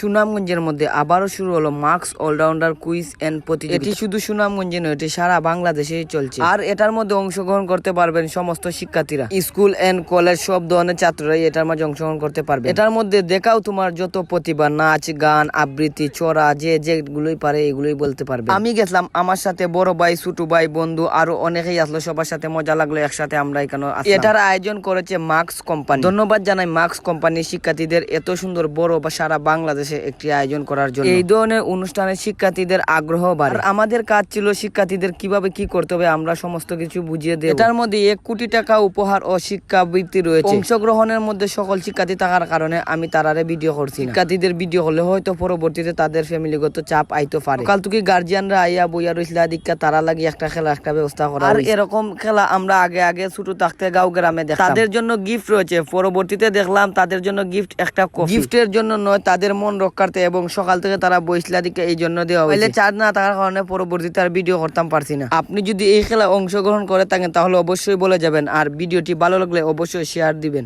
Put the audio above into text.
সুনামগঞ্জের মধ্যে আবারও শুরু হলো মার্কস অলরাউন্ডার কুইজ এন্ড প্রতিযোগিতা। এটি শুধু সুনামগঞ্জে নয় এটি সারা বাংলাদেশে চলছে। আর এটার মধ্যে অংশগ্রহণ করতে পারবেন সমস্ত শিক্ষার্থীরা। স্কুল এন্ড কলেজ সব ধরনের ছাত্ররাই এটার মাঝে অংশগ্রহণ করতে পারবে এটার মধ্যে দেখাও তোমার যত প্রতিভা নাচ গান আবৃত্তি চড়া যে যেগুলোই পারে এগুলোই বলতে পারবে আমি গেছিলাম আমার সাথে বড় ভাই ছোট ভাই বন্ধু আরও অনেকেই আসলো সবার সাথে মজা লাগল একসাথে আমরা এখানে এটার আয়োজন করেছে মার্কস কোম্পানি। ধন্যবাদ জানাই মার্কস কোম্পানির শিক্ষার্থীদের এত সুন্দর বড় বা সারা বাংলাদেশে একটি আয়োজন করার জন্য। এই ধরনের অনুষ্ঠানে শিক্ষার্থীদের আগ্রহ বাড়ে। আর আমাদের কাজ ছিল শিক্ষার্থীদের কীভাবে কি করতে হবে আমরা সমস্ত কিছু বুঝিয়ে দেব। এটার মধ্যে এক কোটি টাকা উপহার ও শিক্ষাবৃত্তি রয়েছে। অংশগ্রহণের মধ্যে সকল শিক্ষার্থী থাকার কারণে আমি তারারে ভিডিও করছি শিক্ষার্থীদের ভিডিও হলে হয়তো পরবর্তীতে তাদের ফ্যামিলিগত চাপ আইতে পারে। কাল তুকি গার্জিয়ানরা আইয়া বইয়া রইছিলা দীক্ষা তারা লাগি একটা খেলা একটা ব্যবস্থা করা আর এরকম খেলা আমরা আগে আগে ছোট থাকতে গাঁও গ্রামে দেখতাম। তাদের জন্য গিফট রয়েছে। পরবর্তীতে দেখলাম তাদের জন্য গিফট একটা গিফটের জন্য নয় তাদের মন রক্ষার্থে এবং সকাল থেকে তারা বইসলা দিকে এই জন্য দেওয়া হয়েছে। চার্জ না থাকার কারণে পরবর্তীতে আর ভিডিও করতাম পারছি না। আপনি যদি এই খেলা অংশগ্রহণ করে থাকেন তাহলে অবশ্যই বলে যাবেন। আর ভিডিওটি ভালো লাগলে অবশ্যই শেয়ার দিবেন।